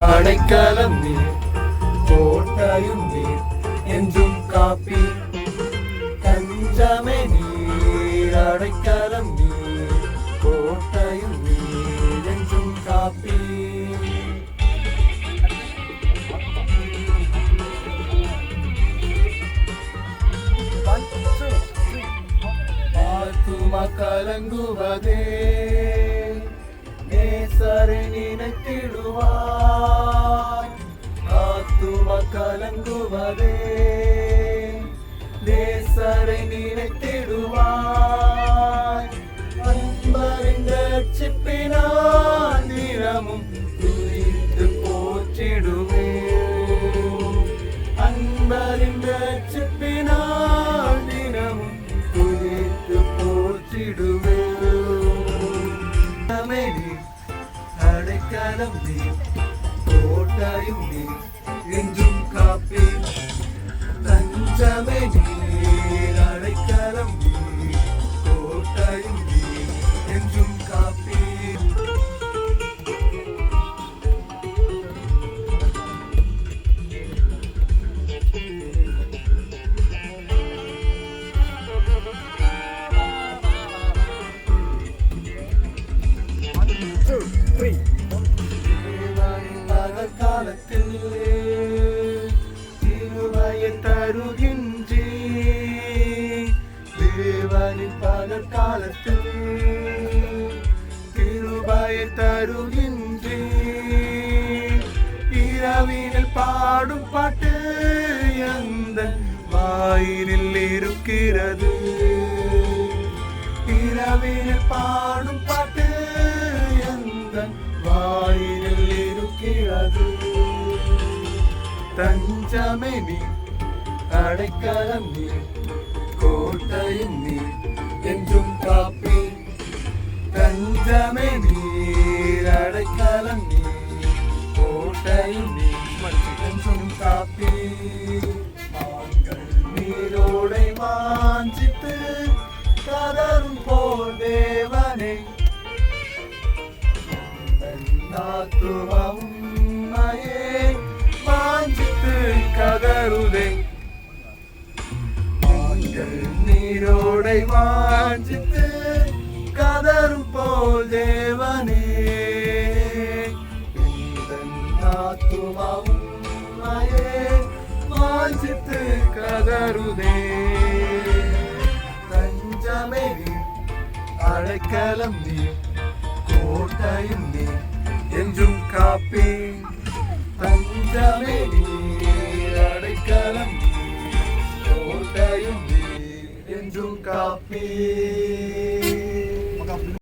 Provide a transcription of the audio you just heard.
அடைக்கலம் நீர் கோட்டையும் நீர் என்றும் காப்பி. தஞ்சமே நீர் அடைக்கலம் நீர் கோட்டையும் நீர் என்றும் காப்பி. ஆத்துமா கலங்குவதே நேசரை நினைத்திடுவார். கலங்குவதே நேசரை நினைத்திடுவாய் அன்பறிந்த சிப்பினால் நிறமும் துதித்து போற்றிடுவேன் அன்பறிந்த சிப்பினால் தினமும் துதித்து போற்றிடுவேன் அமைதி அடைக்கலம் நீ கோட்டையும் நீ என்றும் காப்பி தஞ்சமே நீர் அடைக்கலம் கோட்டையும் என்றும் காலத்தில் திருமையை தருகி. தேவனின் பகல் காலத்தில் திருமையை இரவினில் பாடும் பாட்டு எந்த வாயிலில் இருக்கிறது? இரவினில் பாடும் பாட்டு எந்த வாயிலில் இருக்கிறது? தஞ்சமே நீ அடைக்கலம் நீ கோட்டையும் நீ என்றும் காப்பி தஞ்சமே நீர் அடைக்கலம் நீ கோட்டையும் நீ என்றும் காப்பி மான்கள் நீரோடை வாஞ்சித்து கதரும் போல் தேவனை. நாத்துவம் மயே வாஞ்சித்து கதருதே நீரோடை வாஞ்சித்து கதரும் போல் தேவனே. நாத்துவம் வாஞ்சித்து கதருதே தஞ்சமே நீ அடைக்கலம் நீ கோட்டையும் நீ என்றும் காப்பி தஞ்சமே கோட்டையும் நீ என்றும் காப்பி